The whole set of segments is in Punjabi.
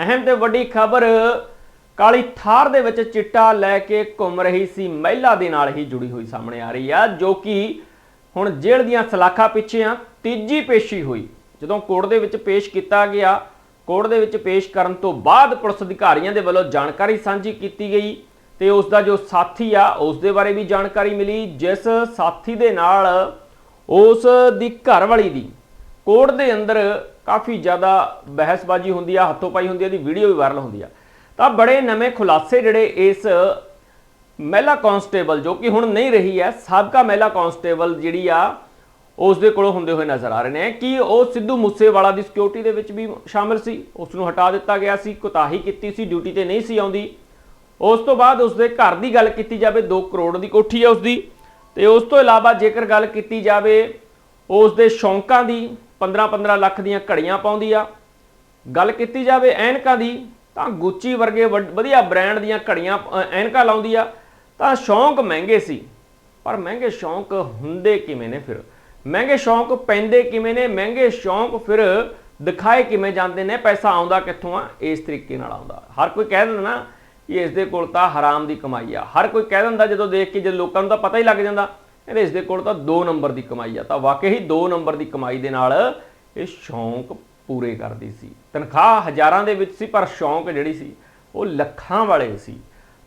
ਅਹਿਮ ਤੇ ਵੱਡੀ ਖਬਰ, ਕਾਲੀ ਥਾਰ ਦੇ ਵਿੱਚ ਚਿੱਟਾ ਲੈ ਕੇ ਘੁੰਮ ਰਹੀ ਸੀ ਮਹਿਲਾ ਦੇ ਨਾਲ ਹੀ ਜੁੜੀ ਹੋਈ ਸਾਹਮਣੇ ਆ ਰਹੀ ਆ, ਜੋ ਕਿ ਹੁਣ ਜੇਲ੍ਹ ਦੀਆਂ ਸਲਾਖਾਂ ਪਿੱਛੇ ਆ ਤੀਜੀ ਪੇਸ਼ੀ ਹੋਈ। ਜਦੋਂ ਕੋਰਟ ਦੇ ਵਿੱਚ ਪੇਸ਼ ਕੀਤਾ ਗਿਆ, ਕੋਰਟ ਦੇ ਵਿੱਚ ਪੇਸ਼ ਕਰਨ ਤੋਂ ਬਾਅਦ ਪੁਲਿਸ ਅਧਿਕਾਰੀਆਂ ਦੇ ਵੱਲੋਂ ਜਾਣਕਾਰੀ ਸਾਂਝੀ ਕੀਤੀ ਗਈ ਤੇ ਉਸ ਦਾ ਜੋ ਸਾਥੀ ਆ, ਉਸ ਦੇ ਬਾਰੇ ਵੀ ਜਾਣਕਾਰੀ ਮਿਲੀ, ਜਿਸ ਸਾਥੀ ਦੇ ਨਾਲ ਉਸ ਦੀ ਘਰਵਾਲੀ ਦੀ ਕੋਰਟ ਦੇ ਅੰਦਰ ਕਾਫੀ ਜ਼ਿਆਦਾ ਬਹਿਸਬਾਜ਼ੀ ਹੁੰਦੀ ਆ, ਹੱਥੋਂ ਪਾਈ ਹੁੰਦੀ ਆ ਦੀ ਵੀਡੀਓ ਵੀ ਵਾਇਰਲ ਹੁੰਦੀ ਆ। ਤਾਂ ਬੜੇ ਨਵੇਂ ਖੁਲਾਸੇ ਜਿਹੜੇ ਇਸ ਮਹਿਲਾ ਕਾਂਸਟੇਬਲ ਜੋ ਕਿ ਹੁਣ ਨਹੀਂ ਰਹੀ ਹੈ, ਸਾਬਕਾ ਮਹਿਲਾ ਕਾਂਸਟੇਬਲ ਜਿਹੜੀ ਆ ਉਸ ਦੇ ਕੋਲੋਂ ਹੁੰਦੇ ਹੋਏ ਨਜ਼ਰ ਆ ਰਹੇ ਨੇ ਕਿ ਉਹ ਸਿੱਧੂ ਮੂਸੇਵਾਲਾ ਦੀ ਸਿਕਿਉਰਿਟੀ ਦੇ ਵਿੱਚ ਵੀ ਸ਼ਾਮਿਲ ਸੀ ਉਸ ਨੂੰ ਹਟਾ ਦਿੱਤਾ ਗਿਆ ਸੀ, ਕੁਤਾਹੀ ਕੀਤੀ ਸੀ ਡਿਊਟੀ ਤੇ ਨਹੀਂ ਸੀ ਆਉਂਦੀ। ਉਸ ਤੋਂ ਬਾਅਦ ਉਸ ਦੇ ਘਰ ਦੀ ਗੱਲ ਕੀਤੀ ਜਾਵੇ 2 ਕਰੋੜ ਦੀ ਕੋਠੀ ਹੈ ਉਸ ਦੀ ਤੇ ਉਸ ਤੋਂ ਇਲਾਵਾ ਜੇਕਰ ਗੱਲ ਕੀਤੀ ਜਾਵੇ ਉਸ ਦੇ ਸ਼ੌਂਕਾਂ ਦੀ 15-15 ਲੱਖ ਦੀਆਂ ਘੜੀਆਂ ਪਾਉਂਦੀ ਆ। ਗੱਲ ਕੀਤੀ ਜਾਵੇ ਐਨਕਾਂ ਦੀ ਤਾਂ ਗੁੱਚੀ ਵਰਗੇ ਵੱਡ- ਵਧੀਆ ਬ੍ਰਾਂਡ ਦੀਆਂ ਘੜੀਆਂ ਅ, ਐਨਕਾਂ ਲਾਉਂਦੀ ਆ ਤਾਂ ਸ਼ੌਂਕ ਮਹਿੰਗੇ ਸੀ। ਪਰ ਮਹਿੰਗੇ ਸ਼ੌਂਕ ਹੁੰਦੇ ਕਿਵੇਂ ਨੇ ਫਿਰ? ਮਹਿੰਗੇ ਸ਼ੌਂਕ ਪੈਂਦੇ ਕਿਵੇਂ ਨੇ? ਮਹਿੰਗੇ ਸ਼ੌਂਕ ਫਿਰ ਦਿਖਾਏ ਕਿਵੇਂ ਜਾਂਦੇ ਨੇ? ਪੈਸਾ ਆਉਂਦਾ ਕਿੱਥੋਂ ਆ? ਇਸ ਤਰੀਕੇ ਨਾਲ ਆਉਂਦਾ। ਹਰ ਕੋਈ ਕਹਿ ਦਿੰਦਾ ਨਾ ਕਿ ਇਸ ਦੇ ਕੋਲ ਤਾਂ ਹਰਾਮ ਦੀ ਕਮਾਈ ਆ। ਹਰ ਕੋਈ ਕਹਿ ਦਿੰਦਾ ਜਦੋਂ ਦੇਖ ਕੇ ਜਦ ਲੋਕਾਂ ਨੂੰ ਤਾਂ ਪਤਾ ਹੀ ਲੱਗ ਜਾਂਦਾ ਕਹਿੰਦੇ ਇਸ ਦੇ ਕੋਲ ਤਾਂ 2 ਨੰਬਰ ਦੀ ਕਮਾਈ ਆ ਤਾਂ ਵਾਕਈ ਹੀ 2 ਨੰਬਰ ਦੀ ਕਮਾਈ ਦੇ ਨਾਲ ਇਹ ਸ਼ੌਂਕ ਪੂਰੇ ਕਰਦੀ ਸੀ। ਤਨਖਾਹ ਹਜ਼ਾਰਾਂ ਦੇ ਵਿੱਚ ਸੀ ਪਰ ਸ਼ੌਂਕ ਜਿਹੜੀ ਸੀ ਉਹ ਲੱਖਾਂ ਵਾਲੇ ਸੀ।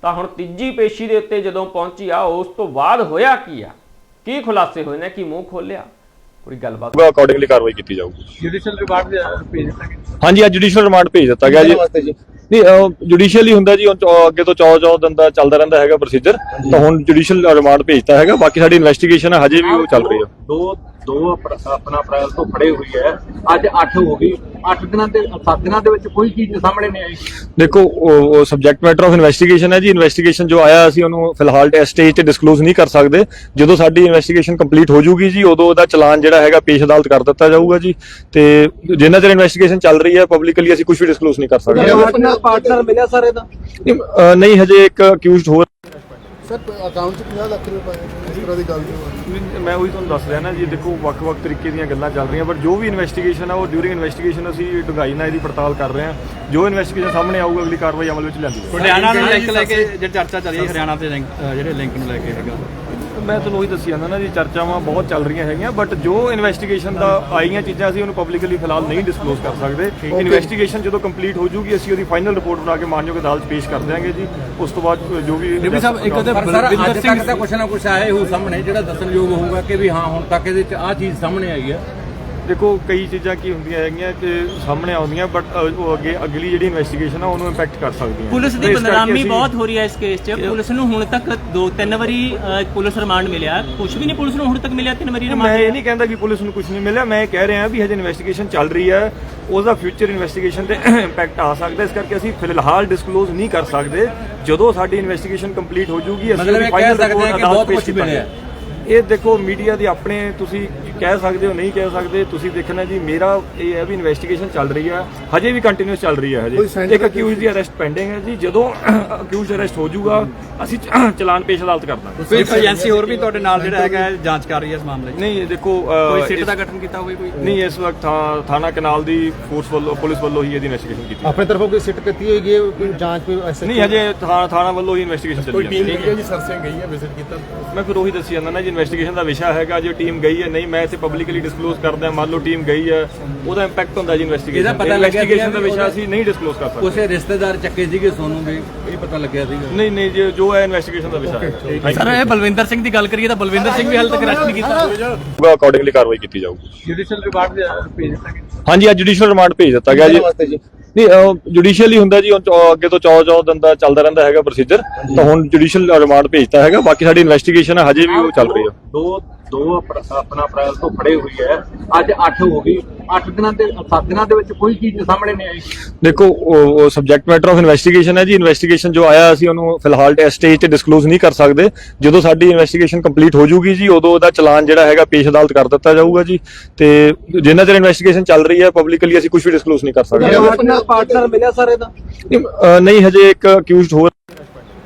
ਤਾਂ ਹੁਣ ਤੀਜੀ ਪੇਸ਼ੀ ਦੇ ਉੱਤੇ ਜਦੋਂ ਪਹੁੰਚੀ ਆ ਉਸ ਤੋਂ ਬਾਅਦ ਹੋਇਆ ਕੀ ਆ? ਕੀ ਖੁਲਾਸੇ ਹੋਏ ਨੇ ਕੀ ਮੂੰਹ ਖੋਲਿਆ ਪੂਰੀ ਗੱਲਬਾਤ? ਅਕੋਰਡਿੰਗਲੀ ਕਾਰਵਾਈ ਕੀਤੀ ਜਾਊਗੀ। ਜੁਡੀਸ਼ੀਅਲ ਦੇ ਭੇਜ ਦਿੱਤਾ ਹਾਂਜੀ ਅੱਜ ਜੁਡੀਸ਼ੀਅਲ ਰਿਮਾਂਡ ਭੇਜ ਦਿੱਤਾ ਗਿਆ ਜੀ। ਨਹੀਂ ਜੁਡੀਸ਼ੀਅਲੀ ਹੁੰਦਾ ਜੀ ਉਹ ਚੌ- ਅੱਗੇ ਤੋਂ 14 14 ਦਿਨ ਦਾ ਚੱਲਦਾ ਰਹਿੰਦਾ ਹੈਗਾ ਪ੍ਰੋਸੀਜਰ ਤਾਂ ਹੁਣ ਜੁਡੀਸ਼ੀਅਲ ਰਿਮਾਂਡ ਭੇਜਤਾ ਹੈਗਾ, ਬਾਕੀ ਸਾਡੀ ਇਨਵੈਸਟੀਗੇਸ਼ਨ ਹਜੇ ਵੀ ਉਹ ਚੱਲ ਰਹੀ ਹੈ। ਦੋ ਦੋ ਆਪਣਾ ਅਪ੍ਰੈਲ ਤੋਂ ਫੜੇ ਹੋਈ ਹੈ। ਅੱਜ 8 ਹੋ ਗਈ। 8 ਦਿਨਾਂ ਦੇ 7 ਦਿਨਾਂ ਦੇ ਵਿੱਚ ਕੋਈ ਚੀਜ਼ ਸਾਹਮਣੇ ਨਹੀਂ ਆਈ। ਦੇਖੋ ਉਹ ਉਹ ਸਬਜੈਕਟ ਮੈਟਰ ਆਫ ਇਨਵੈਸਟੀਗੇਸ਼ਨ ਹੈ ਜੀ। ਇਨਵੈਸਟੀਗੇਸ਼ਨ ਜੋ ਆਇਆ ਅਸੀਂ ਉਹਨੂੰ ਫਿਲਹਾਲ ਇਸ ਸਟੇਜ ਤੇ ਡਿਸਕਲੋਜ਼ ਨਹੀਂ ਕਰ ਸਕਦੇ। ਜਦੋਂ ਸਾਡੀ ਇਨਵੈਸਟੀਗੇਸ਼ਨ ਕੰਪਲੀਟ ਹੋ ਜੂਗੀ ਜੀ ਉਦੋਂ ਉਹਦਾ ਚਲਾਨ ਜਿਹੜਾ ਹੈਗਾ ਪੇਸ਼ ਅਦਾਲਤ ਕਰ ਦਿੱਤਾ ਜਾਊਗਾ ਜੀ। ਤੇ ਜਿੰਨਾ ਚਿਰ ਇਨਵੈਸਟੀਗੇਸ਼ਨ ਚੱਲ ਰਹੀ ਹੈ ਪਬਲਿਕਲੀ ਅਸੀਂ ਕੁਝ ਵੀ ਡਿਸਕਲੋਜ਼ ਨਹੀਂ ਕਰ ਸਕਦੇ। ਆਪਣਾ ਪਾਰਟਨਰ ਮਿਲਿਆ ਸਰ ਇਹਦਾ ਨਹੀਂ, ਅਹ, ਨਹੀਂ ਹਜੇ ਇੱਕ ਅਕਿਊਜ਼ਡ ਸਰ ਅਕਾਊਂਟ 'ਚ 50 ਲੱਖ ਰੁਪਏ ਪਾਏ ਨੇ, ਇਸ ਤਰ੍ਹਾਂ ਦੀ ਗੱਲ ਜੋ ਮੈਂ ਉਹੀ ਤੁਹਾਨੂੰ ਦੱਸ ਰਿਹਾ ਨਾ ਜੀ ਦੇਖੋ ਵੱਖ-ਵੱਖ ਤਰੀਕੇ ਦੀਆਂ ਗੱਲਾਂ ਚੱਲ ਰਹੀਆਂ ਬਟ ਜੋ ਵੀ ਇਨਵੈਸਟੀਗੇਸ਼ਨ ਆ ਉਹ ਡਿਊਰਿੰਗ ਇਨਵੈਸਟੀਗੇਸ਼ਨ ਅਸੀਂ ਡੂੰਘਾਈ ਨਾਲ ਇਹਦੀ ਪੜਤਾਲ ਕਰ ਰਹੇ ਹਾਂ। ਜੋ ਇਨਵੈਸਟੀਗੇਸ਼ਨ ਸਾਹਮਣੇ ਆਊਗਾ ਅਗਲੀ ਕਾਰਵਾਈ ਅਮਲ ਵਿੱਚ ਲਿਆਂਦੀ ਜਾਊਗੀ ਹਰਿਆਣਾ ਨੂੰ ਲਿੰਕ ਲੈ ਕੇ ਜਿਹੜੀ ਚਰਚਾ ਚੱਲ ਰਹੀ ਹੈ ਹਰਿਆਣਾ ਤੇ ਲਿੰਕ ਜਿਹੜੇ ਲਿੰਕ ਨੂੰ ਲੈ ਕੇ ਹੈਗਾ। ਮੈਂ ਤੁਹਾਨੂੰ ਉਹੀ ਦੱਸੀ ਜਾਂਦਾ ਨਾ ਜੀ ਚਰਚਾਵਾਂ ਬਹੁਤ ਚੱਲ ਰਹੀਆਂ ਹੈਗੀਆਂ ਬਟ ਜੋ ਇਨਵੈਸਟੀਗੇਸ਼ਨ ਦਾ ਆਈਆਂ ਚੀਜ਼ਾਂ ਅਸੀਂ ਉਹਨੂੰ ਪਬਲਿਕਲੀ ਫਿਲਹਾਲ ਨਹੀਂ ਡਿਸਕਲੋਜ਼ ਕਰ ਸਕਦੇ। ਇਨਵੈਸਟੀਗੇਸ਼ਨ ਜਦੋਂ ਕੰਪਲੀਟ ਹੋ ਜੂਗੀ ਅਸੀਂ ਉਹਦੀ ਫਾਈਨਲ ਰਿਪੋਰਟ ਬਣਾ ਕੇ ਮਾਨਯੋਗ ਅਦਾਲਤ ਪੇਸ਼ ਕਰ ਦਿਆਂਗੇ ਜੀ। ਉਸ ਤੋਂ ਬਾਅਦ ਜੋ ਵੀ ਡਿਪਟੀ ਸਾਹਿਬ ਇੱਕ ਉਹਦੇ ਪਰ ਸਰ ਅੱਜ ਤੱਕ ਤਾਂ ਕੁਛ ਨਾ ਕੁਛ ਆਇਆ ਹੀ ਸਾਹਮਣੇ ਜਿਹੜਾ ਦੱਸਣਯੋਗ ਹੋਊਗਾ ਕਿ ਵੀ ਹਾਂ ਹੁਣ ਤੱਕ ਇਹਦੇ ਚ ਆਹ ਚੀਜ਼ ਸਾਹਮਣੇ ਆਈ ਹੈ। ਦੇਖੋ ਕਈ ਚੀਜ਼ਾਂ ਕੀ ਹੁੰਦੀਆਂ ਹੈਗੀਆਂ ਕਿ ਸਾਹਮਣੇ ਆਉਂਦੀਆਂ ਬਟ ਉਹ ਅੱਗੇ ਅਗਲੀ ਜਿਹੜੀ ਇਨਵੈਸਟੀਗੇਸ਼ਨ ਆ ਉਹਨੂੰ ਇੰਪੈਕਟ ਕਰ ਸਕਦੀਆਂ। ਪੁਲਿਸ ਦੀ ਬਦਨਾਮੀ ਅਸੀਂ- ਬਹੁਤ ਹੋ ਰਹੀ ਹੈ ਇਸ ਕੇਸ 'ਚ। ਪੁਲਿਸ ਨੂੰ ਹੁਣ ਤੱਕ ਦੋ ਤਿੰਨ ਵਾਰੀ ਪੁਲਿਸ ਰਿਮਾਂਡ ਮਿਲਿਆ। ਕੁਝ ਵੀ ਨਹੀਂ ਪੁਲਿਸ ਨੂੰ ਹੁਣ ਤੱਕ ਮਿਲਿਆ ਤਿੰਨ ਵਾਰੀ ਮੈਂ ਰਿਮਾਂਡ ਇਹ ਨਹੀਂ ਕਹਿੰਦਾ ਕਿ ਪੁਲਿਸ ਨੂੰ ਕੁਝ ਨਹੀਂ ਮਿਲਿਆ। ਮੈਂ ਇਹ ਕਹਿ ਰਿਹਾ ਵੀ ਹਜੇ ਇਨਵੈਸਟੀਗੇਸ਼ਨ ਚੱਲ ਰਹੀ ਹੈ। ਉਹਦਾ ਫਿਊਚਰ ਇਨਵੈਸਟੀਗੇਸ਼ਨ ਤੇ ਇੰਪੈਕਟ ਆ ਸਕਦਾ। ਇਸ ਕਰਕੇ ਅਸੀਂ ਫਿਲਹਾਲ ਡਿਸਕਲੋਜ਼ ਨਹੀਂ ਕਰ ਸਕਦੇ। ਜਦੋਂ ਸਾਡੀ ਇਨਵੈਸਟੀਗੇਸ਼ਨ ਕੰਪਲੀਟ ਹੋ ਜੂਗੀ ਮਤਲਬ ਇਹ ਕਹਿ ਸਕਦੇ ਹਾਂ ਕਿ ਬਹੁਤ ਕੁਛ ਮਿਲਿਆ। ਇਹ ਦੇਖੋ ਮੀਡੀਆ ਦੇ ਆਪਣੇ ਤੁਸੀਂ ਕਹਿ ਸਕਦੇ ਹੋ ਨਹੀਂ ਕਹਿ ਸਕਦੇ ਤੁਸੀਂ ਦੇਖਣਾ ਜੀ ਮੇਰਾ ਇਹ ਹੈ ਵੀ ਇਨਵੈਸਟੀਗੇਸ਼ਨ ਚੱਲ ਰਹੀ ਹੈ। ਹਜੇ ਵੀ ਕੰਟੀਨਿਊਸ ਚੱਲ ਰਹੀ ਹੈ ਹਜੇ। ਇੱਕ ਅਕਿਊਜ਼ ਦੀ ਅਰੈਸਟ ਪੈਂਡਿੰਗ ਹੈ ਜੀ ਜਦੋਂ ਅਕਿਊਜ਼ ਅਰੈਸਟ ਹੋ ਜਾਊਗਾ ਅਸੀਂ ਚਲਾਨ ਪੇਸ਼ ਅਦਾਲਤ ਕਰ ਦਾਂਗੇ। ਕੋਈ ਏਜੰਸੀ ਹੋਰ ਵੀ ਤੁਹਾਡੇ ਨਾਲ ਜਿਹੜਾ ਹੈਗਾ ਹੈ, ਜਾਂਚ ਕਰ ਰਹੀ ਹੈ ਇਸ ਮਾਮਲੇ 'ਚ? ਨਹੀਂ ਇਹ ਦੇਖੋ ਕੋਈ ਸਿੱਟ ਦਾ ਗਠਨ ਕੀਤਾ ਹੋਵੇ ਕੋਈ? ਨਹੀਂ ਇਸ ਵਕਤ ਥਾ- ਥਾਣਾ ਕਨਾਲ ਦੀ ਫੋਰਸ ਵੱਲੋਂ ਪੁਲਿਸ ਵੱਲੋਂ ਹੀ ਇਹਦੀ ਇਨਵੈਸਟੀਗੇਸ਼ਨ ਕੀਤੀ ਆਪਣੇ ਤਰਫੋਂ ਕੋਈ ਸਿੱਟ ਕੀਤੀ ਹੋਈ ਹੈ ਕੋਈ ਜਾਂਚ ਕੋਈ ਐਸਾ ਨਹੀਂ ਹਜੇ ਥਾਣਾ ਵੱਲੋਂ ਹੀ ਇਨਵੈਸਟੀਗੇਸ਼ਨ ਚੱਲੀ ਜਾਂਦੀ ਹੈ। ਜੀ ਸਰਸੇ ਗਈ ਹੈ ਵਿਜ਼ਿਟ ਕੀਤਾ? ਮੈਂ ਫਿਰ ਉਹੀ ਦੱਸੀ ਜਾਂਦਾ ਨਾ ਜੀ ਇਨਵੈਸਟੀਗੇਸ਼ਨ ਦਾ ਵਿਸ਼ਾ ਹੈਗਾ ਜੇ ਟੀਮ ਗਈ ਹੈ ਨਹੀਂ ਮੈਂ ਇੱਥੇ ਪਬਲਿਕਲੀ ਡਿਸਕਲੋਜ਼ ਕਰਦਾ ਮੰਨ ਲਓ ਟੀਮ ਗਈ ਹੈ ਉਹਦਾ ਇੰਪੈਕਟ ਹੁੰਦਾ ਜੀ ਇਨਵੈਸਟੀਗੇਸ਼ਨ ਇਹਦਾ ਪਤਾ ਲੱਗਿਆ ਸੀਗਾ ਦਾ ਵਿਸ਼ਾ ਅਸੀਂ ਨਹੀਂ ਡਿਸਕਲੋਜ਼ ਕਰ ਸਕਦੇ। ਉਸੇ ਰਿਸ਼ਤੇਦਾਰ ਚੱਕੇ ਸੀਗੇ ਸੋਨੂੰ ਵੀ ਇਹ ਪਤਾ ਲੱਗਿਆ ਸੀਗਾ। ਨਹੀਂ ਨਹੀਂ ਜੀ ਜੋ ਹੈ ਇਨਵੈਸਟੀਗੇਸ਼ਨ ਦਾ ਵਿਸ਼ਾ ਹੈ। ਸਰ ਇਹ ਬਲਵਿੰਦਰ ਸਿੰਘ ਦੀ ਗੱਲ ਕਰੀਏ ਤਾਂ ਬਲਵਿੰਦਰ ਸਿੰਘ ਵੀ ਹਾਲੇ ਤੱਕ ਅਰੈਸਟ ਨਹੀਂ ਕੀਤਾ। ਅਕੋਰਡਿੰਗਲੀ ਕਾਰਵਾਈ ਕੀਤੀ ਜਾਊਗੀ। ਜੁਡੀਸ਼ੀਅਲ ਦੇ ਭੇਜ ਦਿੱਤਾ ਹਾਂਜੀ ਅੱਜ ਜੁਡੀਸ਼ੀਅਲ ਰਿਮਾਂਡ ਭੇਜ ਦਿੱਤਾ ਗਿਆ ਜੀ। ਜੀ? ਨਹੀਂ ਜੁਡੀਸ਼ੀਅਲੀ ਹੁੰਦਾ ਜੀ ਅੱਗੇ ਤੋਂ 14 14 ਦਿਨ ਦਾ ਚੱਲਦਾ ਰਹਿੰਦਾ ਹੈਗਾ ਪ੍ਰੋਸੀਜਰ ਤਾਂ ਹੁਣ ਜੁਡੀਸ਼ੀਅਲ ਰਿਮਾਂਡ ਭੇਜਤਾ ਹੈਗਾ ਬਾਕੀ ਸਾਡੀ ਇਨਵੈਸਟੀਗੇਸ਼ਨ ਹੈ ਹਜੇ ਵੀ ਉਹ ਚੱਲ ਰਹੀ ਹੈ। ਦੋ ਦੋ ਅਪ੍ਰ- ਆਪਣਾ ਅਪ੍ਰੈਲ ਤੋਂ ਫੜੇ ਹੋਈ ਹੈ। ਅੱਜ 8 ਹੋ ਗਈ। 8 ਦਿਨਾਂ ਦੇ 7 ਦਿਨਾਂ ਦੇ ਵਿੱਚ ਕੋਈ ਚੀਜ਼ ਸਾਹਮਣੇ ਨਹੀਂ ਆਈ। ਦੇਖੋ ਉਹ ਸਬਜੈਕਟ ਮੈਟਰ ਆਫ ਇਨਵੈਸਟੀਗੇਸ਼ਨ ਹੈ ਜੀ। ਇਨਵੈਸਟੀਗੇਸ਼ਨ ਜੋ ਆਇਆ ਅਸੀਂ ਉਹਨੂੰ ਫਿਲਹਾਲ ਇਸ ਸਟੇਜ ਤੇ ਡਿਸਕਲੋਜ਼ ਨਹੀਂ ਕਰ ਸਕਦੇ। ਜਦੋਂ ਸਾਡੀ ਇਨਵੈਸਟੀਗੇਸ਼ਨ ਕੰਪਲੀਟ ਹੋ ਜੂਗੀ ਜੀ ਉਦੋਂ ਉਹਦਾ ਚਲਾਨ ਜਿਹੜਾ ਹੈਗਾ ਪੇਸ਼ ਅਦਾਲਤ ਕਰ ਦਿੱਤਾ ਜਾਊਗਾ ਜੀ। ਤੇ ਜਿੰਨਾ ਚਿਰ ਇਨਵੈਸਟੀਗੇਸ਼ਨ ਚੱਲ ਰਹੀ ਹੈ ਪਬਲਿਕਲੀ ਅਸੀਂ ਕੁਝ ਵੀ ਡਿਸਕਲੋਜ਼ ਨਹੀਂ ਕਰ ਸਕਦੇ। ਆਪਣਾ ਪਾਰਟਨਰ ਮਿਲਿਆ ਸਰ ਇਹਦਾ? ਨਹੀਂ, ਹਜੇ ਇੱਕ ਅਕਿਊਜ਼ਡ ਹੋਰ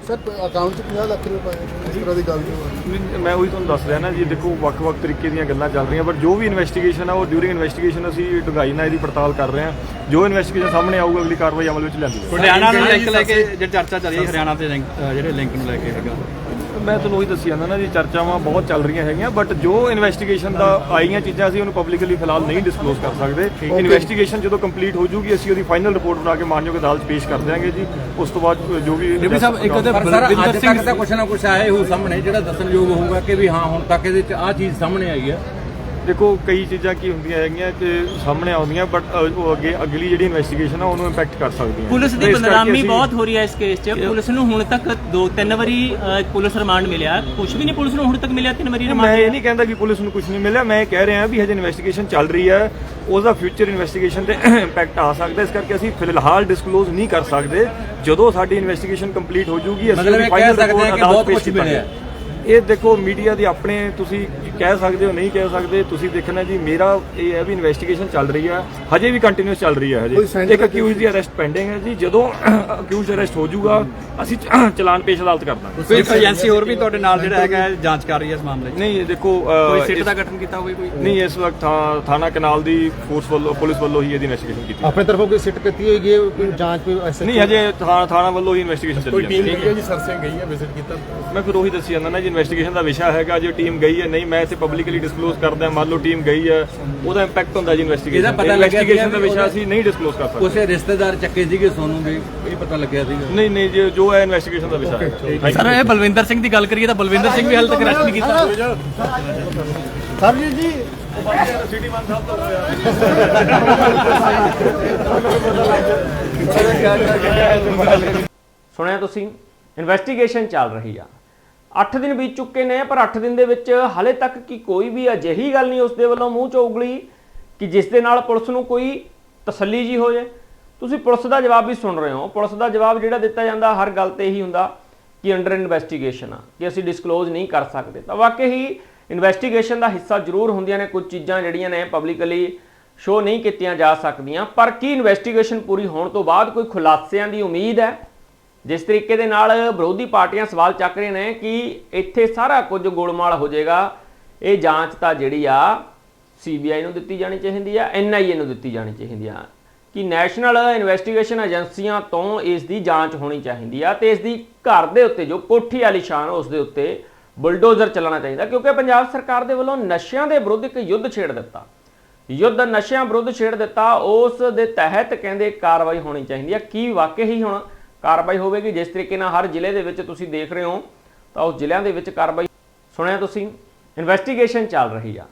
ਸਰ ਅਕਾਊਂਟ 'ਚ 50 ਲੱਖ ਰੁਪਏ ਪਾਏ ਨੇ, ਇਸ ਤਰ੍ਹਾਂ ਦੀ ਗੱਲ ਨਹੀਂ ਹੋਈ। ਵੀ ਮੈਂ ਉਹੀ ਤੁਹਾਨੂੰ ਦੱਸ ਰਿਹਾ ਨਾ ਜੀ ਦੇਖੋ ਵੱਖ-ਵੱਖ ਤਰੀਕੇ ਦੀਆਂ ਗੱਲਾਂ ਚੱਲ ਰਹੀਆਂ ਬਟ ਜੋ ਵੀ ਇਨਵੈਸਟੀਗੇਸ਼ਨ ਆ ਉਹ ਡਿਊਰਿੰਗ ਇਨਵੈਸਟੀਗੇਸ਼ਨ ਅਸੀਂ ਡੂੰਘਾਈ ਨਾਲ ਇਹਦੀ ਪੜਤਾਲ ਕਰ ਰਹੇ ਹਾਂ। ਜੋ ਇਨਵੈਸਟੀਗੇਸ਼ਨ ਸਾਹਮਣੇ ਆਊਗਾ ਅਗਲੀ ਕਾਰਵਾਈ ਅਮਲ ਵਿੱਚ ਲਿਆਂਦੀ ਜਾਊਗੀ ਹਰਿਆਣਾ ਨੂੰ ਲਿੰਕ ਲੈ ਕੇ ਜਿਹੜੀ ਚਰਚਾ ਚੱਲ ਰਹੀ ਹੈ ਹਰਿਆਣਾ ਤੇ ਜਿਹੜੇ ਲਿੰਕ ਨੂੰ ਲੈ ਕੇ ਹੈਗਾ। ਮੈਂ ਤੁਹਾਨੂੰ ਉਹੀ ਦੱਸੀ ਜਾਂਦਾ ਨਾ ਜੀ ਚਰਚਾਵਾਂ ਬਹੁਤ ਚੱਲ ਰਹੀਆਂ ਹੈਗੀਆਂ ਬਟ ਜੋ ਇਨਵੈਸਟੀਗੇਸ਼ਨ ਦਾ ਆਈਆਂ ਚੀਜ਼ਾਂ ਅਸੀਂ ਉਹਨੂੰ ਪਬਲਿਕਲੀ ਫਿਲਹਾਲ ਨਹੀਂ ਡਿਸਕਲੋਜ਼ ਕਰ ਸਕਦੇ। ਇਨਵੈਸਟੀਗੇਸ਼ਨ ਜਦੋਂ ਕੰਪਲੀਟ ਹੋ ਜੂਗੀ ਅਸੀਂ ਉਹਦੀ ਫਾਈਨਲ ਰਿਪੋਰਟ ਬਣਾ ਕੇ ਮਾਨਯੋਗ ਅਦਾਲਤ 'ਚ ਪੇਸ਼ ਕਰ ਦਿਆਂਗੇ ਜੀ। ਉਸ ਤੋਂ ਬਾਅਦ ਜੋ ਵੀ ਡਿਪਟੀ ਸਾਹਿਬ, ਇੱਕ ਸਰ ਬਲਵਿੰਦਰ ਅੱਜ ਸਿੰਘ ਤੱਕ ਤਾਂ ਕੁਛ ਨਾ ਕੁਛ ਆਇਆ ਹੀ ਸਾਹਮਣੇ ਜਿਹੜਾ ਦੱਸਣਯੋਗ ਹੋਊਗਾ ਕਿ ਵੀ ਹਾਂ ਹੁਣ ਤੱਕ ਇਹਦੇ ਚ ਆਹ ਚੀਜ਼ ਸਾਹਮਣੇ ਆਈ ਹੈ। ਦੇਖੋ ਕਈ ਚੀਜ਼ਾਂ ਕੀ ਹੁੰਦੀਆਂ ਹੈਗੀਆਂ ਕਿ ਸਾਹਮਣੇ ਆਉਂਦੀਆਂ ਬਟ ਉਹ ਅੱਗੇ ਅਗਲੀ ਜਿਹੜੀ ਇਨਵੈਸਟੀਗੇਸ਼ਨ ਆ ਉਹਨੂੰ ਇੰਪੈਕਟ ਕਰ ਸਕਦੀਆਂ ਪੁਲਿਸ ਤੇ ਦੀ ਬਦਨਾਮੀ ਬਹੁਤ ਹੋ ਰਹੀ ਹੈ ਇਸ ਕੇਸ 'ਚ। ਪੁਲਿਸ ਨੂੰ ਹੁਣ ਤੱਕ ਦੋ ਤਿੰਨ ਵਾਰੀ ਪੁਲਿਸ ਰਿਮਾਂਡ ਮਿਲਿਆ। ਕੁਝ ਵੀ ਨਹੀਂ ਪੁਲਿਸ ਨੂੰ ਹੁਣ ਤੱਕ ਮਿਲਿਆ ਤਿੰਨ ਵਾਰੀ ਮੈਂ ਰਿਮਾਂਡ ਇਹ ਨਹੀਂ ਕਹਿੰਦਾ ਕਿ ਪੁਲਿਸ ਨੂੰ ਕੁਝ ਨਹੀਂ ਮਿਲਿਆ। ਮੈਂ ਇਹ ਕਹਿ ਰਿਹਾ ਵੀ ਹਜੇ ਇਨਵੈਸਟੀਗੇਸ਼ਨ ਚੱਲ ਰਹੀ ਹੈ। ਉਹਦਾ ਫਿਊਚਰ ਇਨਵੈਸਟੀਗੇਸ਼ਨ ਤੇ ਇੰਪੈਕਟ ਆ ਸਕਦਾ। ਇਸ ਕਰਕੇ ਅਸੀਂ ਫਿਲਹਾਲ ਡਿਸਕਲੋਜ਼ ਨਹੀਂ ਕਰ ਸਕਦੇ। ਜਦੋਂ ਸਾਡੀ ਇਨਵੈਸਟੀਗੇਸ਼ਨ ਕੰਪਲੀਟ ਹੋ ਜੂਗੀ ਅਸੀਂ ਸਕਦੇ ਹਾਂ report ਕਿ ਅਦਾਲਤ ਪੇਸ਼ ਕਰਾਂਗੇ। ਇਹ ਦੇਖੋ ਮੀਡੀਆ ਦੇ ਆਪਣੇ ਤੁਸੀਂ ਕਹਿ ਸਕਦੇ ਹੋ ਨਹੀਂ ਕਹਿ ਸਕਦੇ ਤੁਸੀਂ ਦੇਖਣਾ ਜੀ ਮੇਰਾ ਇਹ ਹੈ ਵੀ ਇਨਵੈਸਟੀਗੇਸ਼ਨ ਚੱਲ ਰਹੀ ਹੈ। ਹਜੇ ਵੀ ਕੰਟੀਨਿਊਸ ਚੱਲ ਰਹੀ ਹੈ ਕੋਈ ਹਜੇ ਇੱਕ ਅਕਿਊਜ਼ ਦੀ ਅਰੈਸਟ ਪੈਂਡਿੰਗ ਹੈ ਜੀ। ਜਦੋਂ ਅਕਿਊਜ਼ ਅਰੈਸਟ ਹੋ ਜਾਊਗਾ ਅਸੀਂ ਚਲਾਨ ਪੇਸ਼ ਅਦਾਲਤ ਕਰ ਦਾਂਗੇ। ਕੋਈ ਏਜੰਸੀ ਹੋਰ ਵੀ ਤੁਹਾਡੇ ਨਾਲ ਜਿਹੜਾ ਹੈਗਾ ਜਾਂਚ ਕਰ ਰਹੀ ਹੈ ਇਸ ਮਾਮਲੇ 'ਚ? ਨਹੀਂ ਦੇਖੋ ਕੋਈ ਸਿੱਟ ਦਾ ਗਠਨ ਕੀਤਾ ਹੋਵੇ ਕੋਈ? ਨਹੀਂ ਇਸ ਵਕਤ ਥਾਣਾ ਕਨਾਲ ਦੀ ਫੋਰਸ ਵੱਲੋਂ ਪੁਲਿਸ ਵੱਲੋਂ ਹੀ ਇਹਦੀ ਇਨਵੈਸਟੀਗੇਸ਼ਨ ਕੀਤੀ ਆਪਣੇ ਤਰਫੋਂ ਕੋਈ ਸਿੱਟ ਕੀਤੀ ਹੋਈ ਹੈ ਕੋਈ ਜਾਂਚ ਕੋਈ ਐਸੇ ਨਹੀਂ ਹਜੇ ਥਾਣਾ ਵੱਲੋਂ ਹੀ ਇਨਵੈਸਟੀਗੇਸ਼ਨ ਚੱਲੀ ਜਾਂਦੀ ਹੈ। ਜੀ ਸਰਸੇ ਗਈ ਹੈ ਵਿਜ਼ਿਟ ਕੀਤਾ? ਮੈਂ ਫਿਰ ਉਹੀ ਦੱਸੀ ਜਾਂਦਾ ਨਾ ਜੀ ਇਨਵੈਸਟੀਗੇਸ਼ਨ ਦਾ ਵਿਸ਼ਾ ਹੈਗਾ ਜੇ ਟੀਮ ਗਈ ਹੈ ਨਹੀਂ ਮੈਂ ਇੱਥੇ ਪਬਲਿਕਲੀ ਡਿਸਕਲੋਜ਼ ਕਰਦਾ ਮੰਨ ਲਓ ਟੀਮ ਗਈ ਹੈ ਉਹਦਾ ਇੰਪੈਕਟ ਹੁੰਦਾ ਜੀ ਇਨਵੈਸਟੀਗੇਸ਼ਨ ਪਤਾ ਲੱਗਿਆ ਇਨਵੈਸਟੀਗੇਸ਼ਨ ਦਾ ਵਿਸ਼ਾ ਅਸੀਂ ਨਹੀਂ ਡਿਸਕਲੋਜ਼ ਕਰ ਸਕਦੇ। ਉਸੇ ਰਿਸ਼ਤੇਦਾਰ ਚੱਕੇ ਸੀਗੇ ਸੋਨੂੰ ਵੀ ਇਹ ਪਤਾ ਲੱਗਿਆ ਸੀਗਾ। ਨਹੀਂ ਨਹੀਂ ਜੀ ਜੋ ਹੈ ਇਨਵੈਸਟੀਗੇਸ਼ਨ ਦਾ ਵਿਸ਼ਾ ਹੈ। ਸਰ ਇਹ ਬਲਵਿੰਦਰ ਸਿੰਘ ਦੀ ਗੱਲ ਕਰੀਏ ਤਾਂ ਬਲਵਿੰਦਰ ਸਿੰਘ ਵੀ ਹਾਲੇ ਤੱਕ ਅਰੈਸਟ ਨਹੀਂ ਕੀਤਾ। ਸਰ ਜੀ ਜੀ। ਸੁਣਿਆ ਤੁਸੀਂ ਇਨਵੈਸਟੀਗੇਸ਼ਨ ਚੱਲ ਰਹੀ ਆ। 8 ਦਿਨ ਬੀਤ ਚੁੱਕੇ ਨੇ, ਪਰ 8 ਦਿਨ ਦੇ ਵਿੱਚ ਹਾਲੇ ਤੱਕ ਕਿ ਕੋਈ ਵੀ ਅਜਿਹੀ ਗੱਲ ਨਹੀਂ ਉਸ ਦੇ ਵੱਲੋਂ ਮੂੰਹ ਚੋਂ ਉਗਲੀ ਕਿ ਜਿਸ ਦੇ ਨਾਲ ਪੁਲਿਸ ਨੂੰ ਕੋਈ ਤਸੱਲੀ ਜੀ ਹੋ ਜਾਏ ਤੁਸੀਂ ਪੁਲਿਸ ਦਾ ਜਵਾਬ ਵੀ ਸੁਣ ਰਹੇ ਹੋ। ਪੁਲਿਸ ਦਾ ਜਵਾਬ ਜਿਹੜਾ ਦਿੱਤਾ ਜਾਂਦਾ ਹਰ ਗੱਲ ਤੇ ਇਹੀ ਹੁੰਦਾ ਕਿ ਅੰਡਰ ਇਨਵੈਸਟੀਗੇਸ਼ਨ ਆ, ਕਿ ਅਸੀਂ ਡਿਸਕਲੋਜ਼ ਨਹੀਂ ਕਰ ਸਕਦੇ। ਤਾਂ ਵਾਕਈ ਹੀ ਇਨਵੈਸਟੀਗੇਸ਼ਨ ਦਾ ਹਿੱਸਾ ਜ਼ਰੂਰ ਹੁੰਦੀਆਂ ਨੇ, ਕੁਝ ਚੀਜ਼ਾਂ ਜਿਹੜੀਆਂ ਨੇ ਪਬਲਿਕਲੀ ਸ਼ੋ ਨਹੀਂ ਕੀਤੀਆਂ ਜਾ ਸਕਦੀਆਂ। ਪਰ ਕੀ ਇਨਵੈਸਟੀਗੇਸ਼ਨ ਪੂਰੀ ਹੋਣ ਤੋਂ ਬਾਅਦ ਕੋਈ ਖੁਲਾਸਿਆਂ ਦੀ ਉਮੀਦ ਹੈ? ਜਿਸ ਤਰੀਕੇ ਦੇ ਨਾਲ ਵਿਰੋਧੀ ਪਾਰਟੀਆਂ ਸਵਾਲ ਚੱਕ ਰਹੇ ਨੇ ਕਿ ਇੱਥੇ ਸਾਰਾ ਕੁਝ ਗੋਲਮਾਲ ਹੋ ਜਾਏਗਾ। ਇਹ ਜਾਂਚ ਤਾਂ ਜਿਹੜੀ ਆ ਸੀਬੀਆਈ ਨੂੰ ਦਿੱਤੀ ਜਾਣੀ ਚਾਹੀਦੀ ਆ, ਐਨਆਈਏ ਨੂੰ ਦਿੱਤੀ ਜਾਣੀ ਚਾਹੀਦੀ ਆ। ਕਿ ਨੈਸ਼ਨਲ ਇਨਵੈਸਟੀਗੇਸ਼ਨ ਏਜੰਸੀਆਂ ਤੋਂ ਇਸ ਦੀ ਜਾਂਚ ਹੋਣੀ ਚਾਹੀਦੀ ਆ ਤੇ ਇਸ ਦੀ ਘਰ ਦੇ ਉੱਤੇ ਜੋ ਕੋਠੀ ਵਾਲੀ ਸ਼ਾਨ ਉਸ ਦੇ ਉੱਤੇ ਬੁਲਡੋਜ਼ਰ ਚੱਲਣਾ ਚਾਹੀਦਾ, ਕਿਉਂਕਿ ਪੰਜਾਬ ਸਰਕਾਰ ਦੇ ਵੱਲੋਂ ਨਸ਼ਿਆਂ ਦੇ ਵਿਰੁੱਧ ਇੱਕ ਯੁੱਧ ਛੇੜ ਦਿੱਤਾ। ਯੁੱਧ ਨਸ਼ਿਆਂ ਵਿਰੁੱਧ ਛੇੜ ਦਿੱਤਾ, ਉਸ ਦੇ ਤਹਿਤ ਕਹਿੰਦੇ ਕਾਰਵਾਈ ਹੋਣੀ ਚਾਹੀਦੀ ਹੈ ਕੀ ਵਾਕਈ ਹੀ ਹੁਣ ਕਾਰਵਾਈ ਹੋਵੇਗੀ। ਜਿਸ ਤਰੀਕੇ ਨਾਲ ਹਰ ਜ਼ਿਲ੍ਹੇ ਦੇ ਵਿੱਚ ਤੁਸੀਂ ਦੇਖ ਰਹੇ ਹੋ, ਤਾਂ ਉਸ ਜ਼ਿਲ੍ਹਿਆਂ ਦੇ ਵਿੱਚ ਕਾਰਵਾਈ ਸੁਣਿਆ ਤੁਸੀਂ? ਇਨਵੈਸਟੀਗੇਸ਼ਨ ਚੱਲ ਰਹੀ ਆ।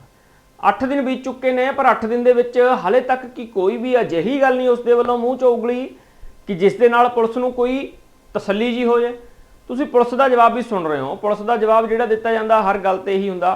8 ਦਿਨ ਬੀਤ ਚੁੱਕੇ ਨੇ, ਪਰ 8 ਦਿਨ ਦੇ ਵਿੱਚ ਹਾਲੇ ਤੱਕ ਕੀ ਕੋਈ ਵੀ ਅਜਿਹੀ ਗੱਲ ਨਹੀਂ ਉਸ ਦੇ ਵੱਲੋਂ ਮੂੰਹ ਚੋਂ ਉਗਲੀ ਕਿ ਜਿਸ ਦੇ ਨਾਲ ਪੁਲਿਸ ਨੂੰ ਕੋਈ ਤਸੱਲੀ ਜੀ ਹੋ ਜਾਏ ਤੁਸੀਂ ਪੁਲਿਸ ਦਾ ਜਵਾਬ ਵੀ ਸੁਣ ਰਹੇ ਹੋ। ਪੁਲਿਸ ਦਾ ਜਵਾਬ ਜਿਹੜਾ ਦਿੱਤਾ ਜਾਂਦਾ ਹਰ ਗੱਲ ਤੇ ਇਹੀ ਹੁੰਦਾ।